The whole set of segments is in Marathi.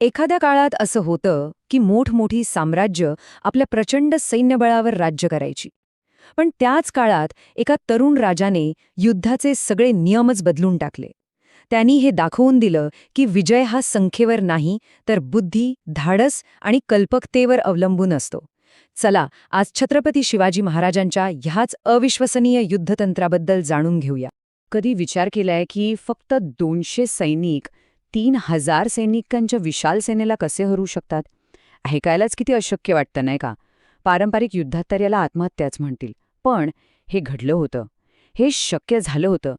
एखाद्या काळात असं होतं की मोठमोठी साम्राज्य आपल्या प्रचंड सैन्यबळावर राज्य करायची. पण त्याच काळात एका तरुण राजाने युद्धाचे सगळे नियमच बदलून टाकले. त्यांनी हे दाखवून दिलं की विजय हा संख्येवर नाही तर बुद्धी धाडस आणि कल्पकतेवर अवलंबून असतो. चला आज छत्रपती शिवाजी महाराजांच्या ह्याच अविश्वसनीय युद्धतंत्राबद्दल जाणून घेऊया. कधी विचार केलाय की फक्त दोनशे सैनिक तीन हजार सैनिकांच्या विशाल सेनेला कसे हरू शकतात? ऐकायलाच किती अशक्य वाटतं नाही का? पारंपरिक युद्धात तर याला आत्महत्याच म्हणतील. पण हे घडलं होतं. हे शक्य झालं होतं.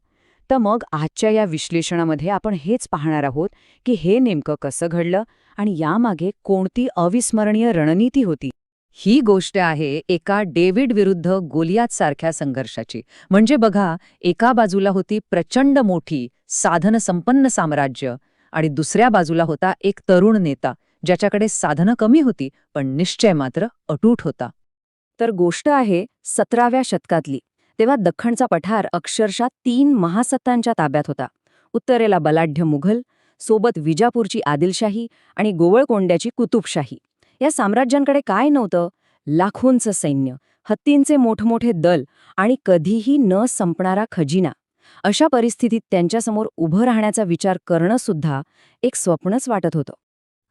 तर मग आजच्या या विश्लेषणामध्ये आपण हेच पाहणार आहोत की हे नेमकं कसं घडलं आणि यामागे कोणती अविस्मरणीय रणनीती होती. ही गोष्ट आहे एका डेव्हिड विरुद्ध गोलियात सारख्या संघर्षाची. म्हणजे बघा एका बाजूला होती प्रचंड मोठी साधनसंपन्न साम्राज्य आणि दुसऱ्या बाजूला होता एक तरुण नेता ज्याच्याकडे साधनं कमी होती पण निश्चय मात्र अटूट होता. तर गोष्ट आहे सतराव्या शतकातली. तेव्हा दख्खणचा पठार अक्षरशः तीन महासत्तांच्या ताब्यात होता. उत्तरेला बलाढ्य मुघल सोबत विजापूरची आदिलशाही आणि गोवळकोंड्याची कुतुबशाही. या साम्राज्यांकडे काय नव्हतं? लाखोंचं सैन्य हत्तींचे मोठमोठे दल आणि कधीही न संपणारा खजिना. अशा परिस्थितीत त्यांच्यासमोर उभं राहण्याचा विचार करणं सुद्धा एक स्वप्नच वाटत होतं.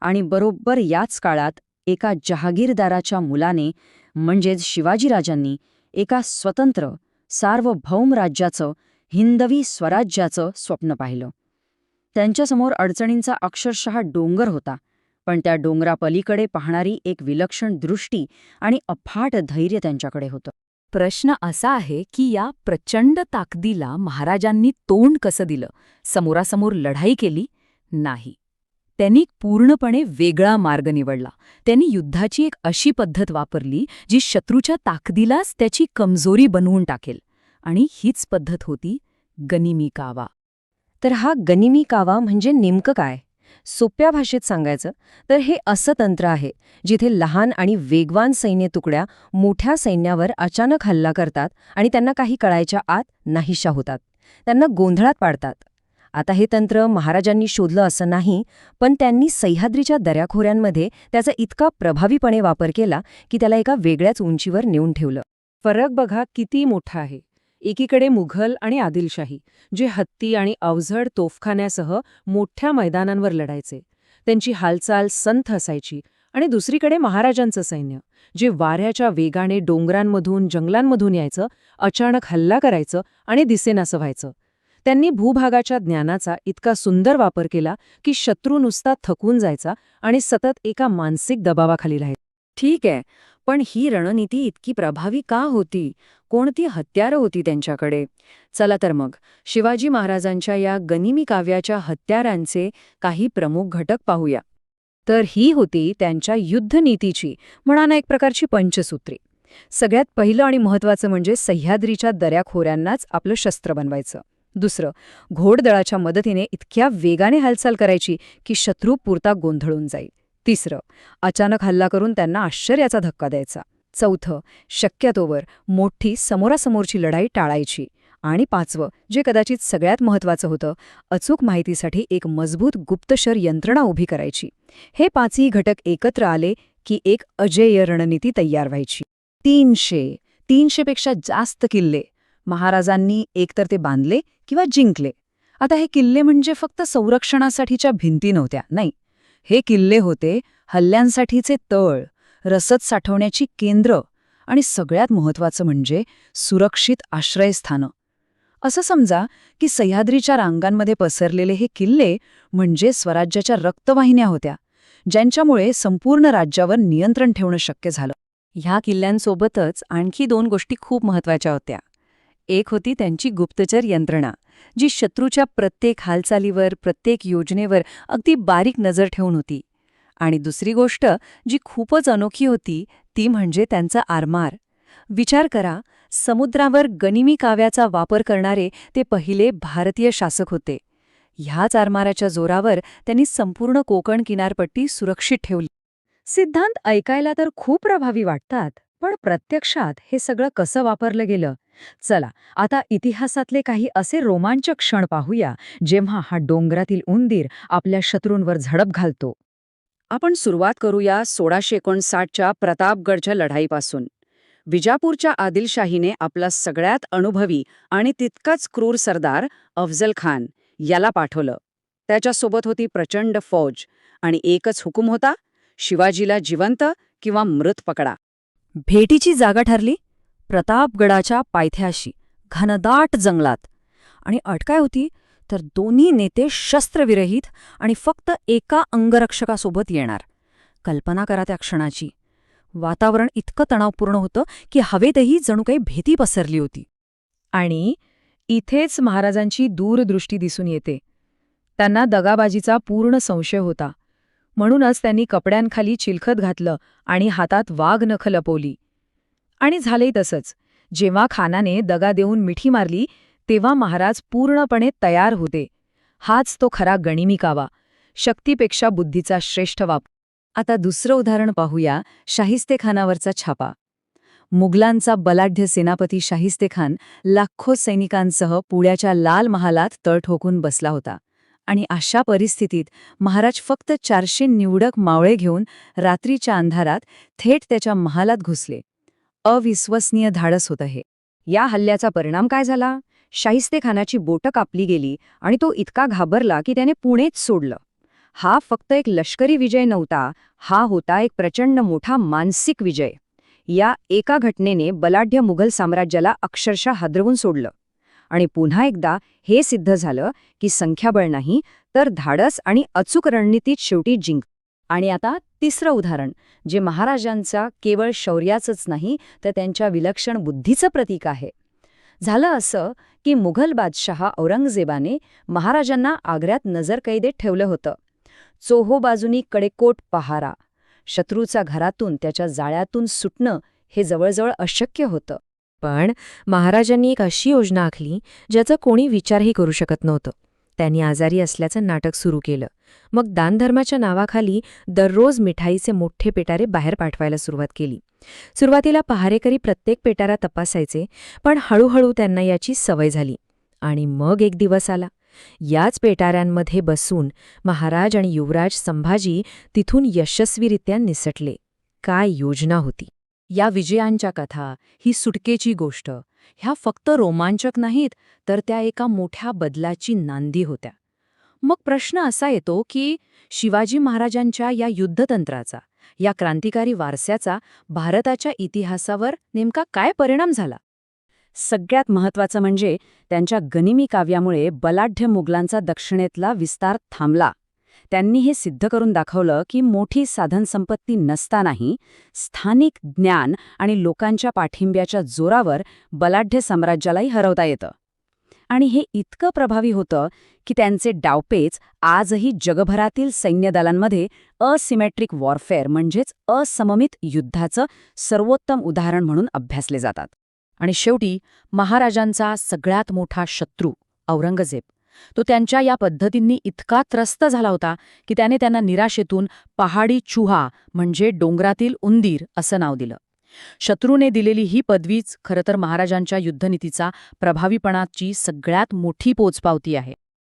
आणि बरोबर याच काळात एका जहागीरदाराच्या मुलाने म्हणजेच शिवाजीराजांनी एका स्वतंत्र सार्वभौम राज्याचं हिंदवी स्वराज्याचं स्वप्न पाहिलं. त्यांच्यासमोर अडचणींचा अक्षरशः डोंगर होता पण त्या डोंगरापलीकडे पाहणारी एक विलक्षण दृष्टी आणि अफाट धैर्य त्यांच्याकडे होतं. प्रश्न असा आहे की या प्रचंड ताकदीला महाराजांनी तोंड कसं दिलं? समोरासमोर लढाई केली? नाही. त्यांनी पूर्णपणे वेगळा मार्ग निवडला. त्यांनी युद्धाची एक अशी पद्धत वापरली जी शत्रूच्या ताकदीलाच त्याची कमजोरी बनवून टाकेल. आणि हीच पद्धत होती गनिमी कावा. तर हा गनिमी कावा म्हणजे नेमकं काय? सोप्या भाषेत सांगायचं तर हे असं तंत्र आहे जिथे लहान आणि वेगवान सैन्य तुकड्या मोठ्या सैन्यावर अचानक हल्ला करतात आणि त्यांना काही कळायच्या आत नाहीशा होतात. त्यांना गोंधळात पाडतात. आता हे तंत्र महाराजांनी शोधलं असं नाही पण त्यांनी सह्याद्रीच्या दऱ्याखोऱ्यांमध्ये त्याचा इतका प्रभावीपणे वापर केला की त्याला एका वेगळ्याच उंचीवर नेऊन ठेवलं. फरक बघा किती मोठा आहे. एकीकडे मुघल आणि आदिलशाही जे हत्ती आणि अवझड तोफखान्यासह मोठ्या मैदानांवर लढायचे. त्यांची हालचाल संथ असायची आणि दुसरीकडे महाराजांचं सैन्य जे वाऱ्याच्या वेगाने डोंगरांमधून जंगलांमधून यायचं अचानक हल्ला करायचं आणि दिसेनासं व्हायचं. त्यांनी भूभागाच्या ज्ञानाचा इतका सुंदर वापर केला की शत्रू नुसता थकून जायचा आणि सतत एका मानसिक दबावाखाली राहायचा. ठीक आहे. पण ही रणनीती इतकी प्रभावी का होती? कोणती हत्यारं होती त्यांच्याकडे? चला तर मग शिवाजी महाराजांच्या या गनिमी काव्याच्या हत्यारांचे काही प्रमुख घटक पाहूया. तर ही होती त्यांच्या युद्धनीतीची म्हणा ना एक प्रकारची पंचसूत्री. सगळ्यात पहिलं आणि महत्वाचं म्हणजे सह्याद्रीच्या दऱ्याखोऱ्यांनाच आपलं शस्त्र बनवायचं. दुसरं घोडदळाच्या मदतीने इतक्या वेगाने हालचाल करायची की शत्रू पुरता गोंधळून जाईल. तिसरं अचानक हल्ला करून त्यांना आश्चर्याचा धक्का द्यायचा. चौथं शक्यतोवर मोठी समोरासमोरची लढाई टाळायची. आणि पाचवं जे कदाचित सगळ्यात महत्वाचं होतं अचूक माहितीसाठी एक मजबूत गुप्तशर यंत्रणा उभी करायची. हे पाचही घटक एकत्र आले की एक अजेय रणनीती तयार व्हायची. तीनशे तीनशेपेक्षा जास्त किल्ले. महाराजांनी एकतर ते बांधले किंवा जिंकले. आता हे किल्ले म्हणजे फक्त संरक्षणासाठीच्या भिंती नव्हत्या नाही. हे किल्ले होते हल्ल्यांसाठीचे तळ रसद साठवण्याची केंद्र आणि सगळ्यात महत्वाचं म्हणजे सुरक्षित आश्रयस्थानं. असं समजा की सह्याद्रीच्या रांगांमध्ये पसरलेले हे किल्ले म्हणजे स्वराज्याच्या रक्तवाहिन्या होत्या ज्यांच्यामुळे संपूर्ण राज्यावर नियंत्रण ठेवणं शक्य झालं. ह्या किल्ल्यांसोबतच आणखी दोन गोष्टी खूप महत्त्वाच्या होत्या. एक होती त्यांची गुप्तचर यंत्रणा जी शत्रूच्या प्रत्येक हालचालीवर प्रत्येक योजनेवर अगदी बारीक नजर ठेवून होती. आणि दुसरी गोष्ट जी खूपच अनोखी होती ती म्हणजे त्यांचा आरमार. विचार करा समुद्रावर गनिमी काव्याचा वापर करणारे ते पहिले भारतीय शासक होते. ह्याच आरमाराच्या जोरावर त्यांनी संपूर्ण कोकण किनारपट्टी सुरक्षित ठेवली. सिद्धांत ऐकायला तर खूप प्रभावी वाटतात. पण प्रत्यक्षात हे सगळं कसं वापरलं गेलं? चला आता इतिहासातले काही असे रोमांचक क्षण पाहूया जेव्हा हा डोंगरातील उंदीर आपल्या शत्रूंवर झडप घालतो. आपण सुरुवात करूया सोळाशे एकोणसाठच्या प्रतापगडच्या लढाईपासून. विजापूरच्या आदिलशाहीने आपला सगळ्यात अनुभवी आणि तितकाच क्रूर सरदार अफजल खान याला पाठवलं. त्याच्यासोबत होती प्रचंड फौज आणि एकच हुकूम होता शिवाजीला जिवंत किंवा मृत पकडा. भेटीची जागा ठरली प्रतापगडाच्या पायथ्याशी घनदाट जंगलात. आणि अट काय होती तर दोन्ही नेते शस्त्रविरहित आणि फक्त एका अंगरक्षकासोबत येणार. कल्पना करा त्या क्षणाची. वातावरण इतकं तणावपूर्ण होतं की हवेतही जणू काही भीती पसरली होती. आणि इथेच महाराजांची दूरदृष्टी दिसून येते. त्यांना दगाबाजीचा पूर्ण संशय होता. म्हणूनच त्यांनी कपड्यांखाली चिलखत घातलं आणि हातात वाघ नख लपवली. आणि झालंय तसंच. जेव्हा खानाने दगा देऊन मिठी मारली तेव्हा महाराज पूर्णपणे तयार होते. हाच तो खरा गणिमी कावा शक्तीपेक्षा बुद्धीचा श्रेष्ठ वाप. आता दुसरं उदाहरण पाहूया शाहिस्तेखानावरचा छापा. मुघलांचा बलाढ्य सेनापती शाहिस्तेखान लाखो सैनिकांसह पुण्याच्या लाल महालात तळ ठोकून बसला होता. आणि अशा परिस्थितीत महाराज फक्त चारशे निवडक मावळे घेऊन रात्रीच्या अंधारात थेट त्याच्या महालात घुसले. अविश्वसनीय धाडस होतं हे या हल्ल्याचा परिणाम काय झाला? शाहिस्तेखानाची बोटं कापली गेली आणि तो इतका घाबरला की त्याने पुणेच सोडलं. हा फक्त एक लष्करी विजय नव्हता हा होता एक प्रचंड मोठा मानसिक विजय. या एका घटनेने बलाढ्य मुघल साम्राज्याला अक्षरशः हादरवून सोडलं. आणि पुन्हा एकदा हे सिद्ध झालं की संख्याबळ नाही तर धाडस आणि अचूक रणनीतीत शेवटी जिंक. आणि आता तिसरं उदाहरण जे महाराजांचा केवळ शौर्याचंच नाही तर त्यांच्या विलक्षण बुद्धीचं प्रतीक आहे. झालं असं की मुघल बादशहा औरंगजेबाने महाराजांना आग्र्यात नजरकैदेत ठेवलं होतं. चोहो बाजूनी कडेकोट पहारा शत्रूचा घरातून त्याच्या जाळ्यातून सुटणं हे जवळजवळ अशक्य होतं. पण महाराजांनी एक अशी योजना आखली ज्याचा कोणी विचारही करू शकत नव्हतं. त्यांनी आजारी असल्याचं नाटक सुरू केलं. मग दानधर्माच्या नावाखाली दररोज मिठाईचे मोठे पेटारे बाहेर पाठवायला सुरुवात केली. सुरुवातीला पहारेकरी प्रत्येक पेटारा तपासायचे पण हळूहळू त्यांना याची सवय झाली. आणि मग एक दिवस आला. याच पेटाऱ्यांमध्ये बसून महाराज आणि युवराज संभाजी तिथून यशस्वीरित्या निसटले. काय योजना होती? या विजयांच्या कथा ही सुटकेची गोष्ट. ह्या फक्त रोमांचक नाहीत तर त्या एका मोठ्या बदलाची नांदी होत्या. मग प्रश्न असा येतो की शिवाजी महाराजांच्या या युद्धतंत्राचा या क्रांतिकारी वारस्याचा भारताच्या इतिहासावर नेमका काय परिणाम झाला? सगळ्यात महत्वाचं म्हणजे त्यांच्या गनिमी काव्यामुळे बलाढ्य मुघलांचा दक्षिणेतला विस्तार थांबला. त्यांनी हे सिद्ध करून दाखवलं की मोठी साधनसंपत्ती नसतानाही स्थानिक ज्ञान आणि लोकांच्या पाठिंब्याच्या जोरावर बलाढ्य साम्राज्यालाही हरवता येतं. आणि हे इतकं प्रभावी होतं की त्यांचे डावपेच आजही जगभरातील सैन्यदलांमध्ये असिमेट्रिक वॉरफेअर म्हणजेच असममित युद्धाचं सर्वोत्तम उदाहरण म्हणून अभ्यासले जातात. आणि शेवटी महाराजांचा सगळ्यात मोठा शत्रू औरंगजेब. तो त्यांच्या या पद्धतींनी इतका त्रस्त झाला होता की त्याने त्यांना निराशेतून पहाडी चुहा म्हणजे डोंगरातील उंदीर असं नाव दिलं. शत्रूने दिलेली ही पदवीच खरंतर महाराजांच्या युद्धनीतीचा प्रभावीपणाची सगळ्यात मोठी पोचपावती आहे.